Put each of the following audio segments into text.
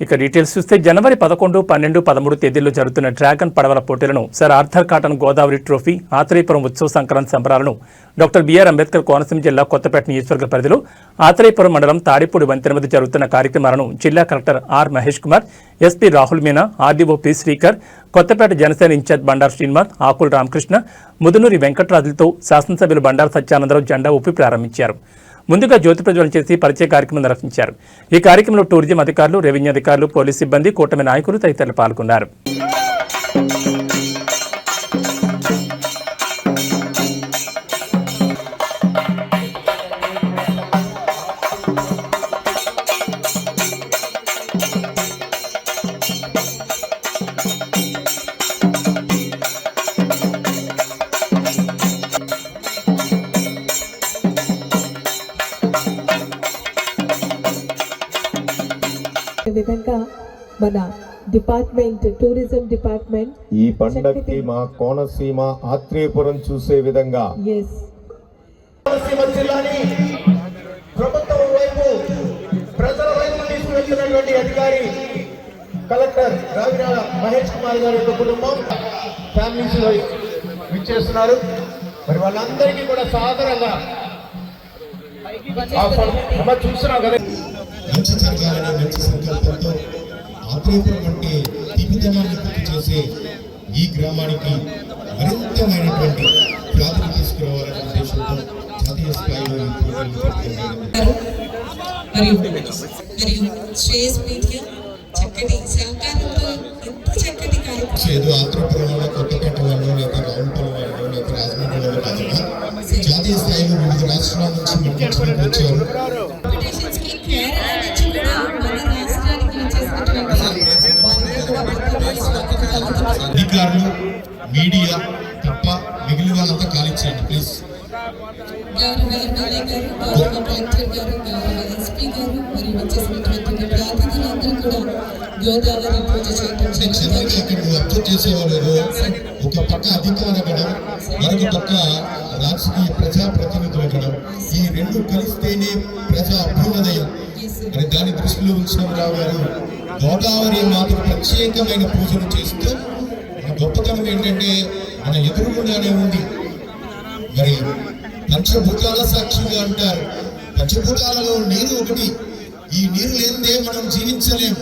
ఇక డీటెయిల్స్ చూస్తే జనవరి పదకొండు పన్నెండు పదమూడు తేదీల్లో జరుగుతున్న డ్రాగన్ పడవల పోటీలను Sir Arthur Cotton Godavari trophy Atreyapuram ఉత్సవ సంక్రాంతి సంబరాలను డాక్టర్ బిఆర్ అంబేద్కర్ కోనసీమ జిల్లా కొత్తపేట నియోజకవర్గ పరిధిలో ఆత్రేయపురం మండలం తాడిపూడి వంతెన వద్ద జరుగుతున్న కార్యక్రమాలను జిల్లా collector R Mahesh Kumar SP Rahul Meena RDO P Srikar Kothapeta Janasena incharge Bandaru Srinivas Akula Ramakrishna Mudunuri వెంకటరాజులతో శాసనసభ్యులు బండారు సత్యానందరావు జెండా ఊపి ప్రారంభించారు. ముందుగా జ్యోతి ప్రజ్వలన చేసి పరిచయ కార్యక్రమం నిర్వహించారు. ఈ కార్యక్రమంలో టూరిజం అధికారులు రెవెన్యూ అధికారులు పోలీస్ సిబ్బంది కూటమి నాయకులు తదితరులు పాల్గొన్నారు. విధంగా మన డిపార్ట్మెంట్ టూరిజం డిపార్ట్మెంట్ ఈ పండక్కి మా కోనసీమ ఆత్రేయపురం చూసే విధంగా. ఎస్ కోనసీమ జిల్లాని ప్రభుత్వం వైపు ప్రజల వైపు తీసుకువెళ్తున్నటువంటి అధికారి కలెక్టర్ రావిరాల మహేష్ కుమార్ గారి యొక్క కుటుంబం ఫ్యామిలీస్ విచ్చేస్తున్నారు. మరి వాళ్ళందరికీ కూడా అమ్మ చూస్తున్నావు కదా. మంచి జరగాలనే మంచి సంకల్పంతో ఆత్రేయపురం అంటే గుర్తు చేసే ఈ గ్రామానికి మరింతమైనటువంటి ప్రాధాన్యత తీసుకురావాలనే ఉద్దేశంతో జాతీయ స్థాయిలో ఈ పెట్టడం మరియు మరియు శ్రేయస్ మీడియా చక్కటి సహకారంతో ఎంత చక్కటి కార్యక్రమం. ఏదో ఆత్రేయపురం వాళ్ళ కొత్తపేట వాళ్ళు లేదా రావులపల్లి వాళ్ళు లేదా రాజమండ్రి వాళ్ళు జాతీయ స్థాయిలో వివిధ రాష్ట్రాల నుంచి వచ్చారు. అధికారులు మీడియా తప్ప మిగిలిన వాళ్ళంతా ఖాళీ చేయండి ప్లీజ్. జరుగుతుంది ఇక్కడ అబ్జర్వ్ చేసేవాళ్ళు ఒక పక్క అధికార గణం మరొక పక్క రాజకీయ ప్రజాప్రతినిధుల గణం. ఈ రెండు కలిస్తేనే ప్రజా అభ్యుదయం. అని దాన్ని దృష్టిలో ఉంచినరావు గారు గోదావరి మాతకు ప్రత్యేకమైన పూజలు చేస్తూ గొప్పతనం ఏంటంటే మన ఎదురుగుండానే ఉంది. మరి పంచభూతాల సాక్షిగా అంటారు. పంచభూతాలలో నీరు ఒకటి. ఈ నీరు లేనిదే మనం జీవించలేం.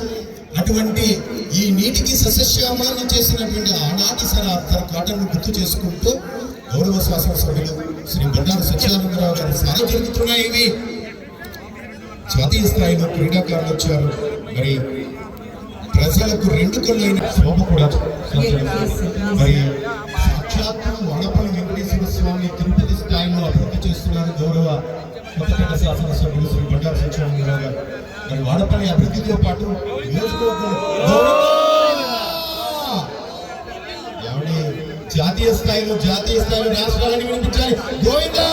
అటువంటి ఈ నీటికి సస్యశ్యామలను చేసినటువంటి ఆనాటి తన కాటను గుర్తు చేసుకుంటూ గౌరవ శాసనసభ్యులు శ్రీ బండారు సత్యానందరావు గారి సారి జరుగుతున్నాయి ఇవి. జాతీయ స్థాయిలో క్రీడాకారులు వచ్చారు. మరి ప్రజలకు రెండు కళ్ళైన శోభ కూడా మరి సాక్షాత్తు వడపల్లి వెంకటేశ్వర స్వామి తిరుపతి స్థాయిలో అభివృద్ధి చేస్తున్నారు గౌరవ కొత్తపేట శాసనసభ్యులు శ్రీ బండారు సత్యనారాయణరావు గారు. మరి వాడపల్లి అభివృద్ధితో పాటు నియోజకవర్గం జాతీయ స్థాయిలో జాతీయ స్థాయిలో రాష్ట్రాలని వినిపించాలి? గోవిందా!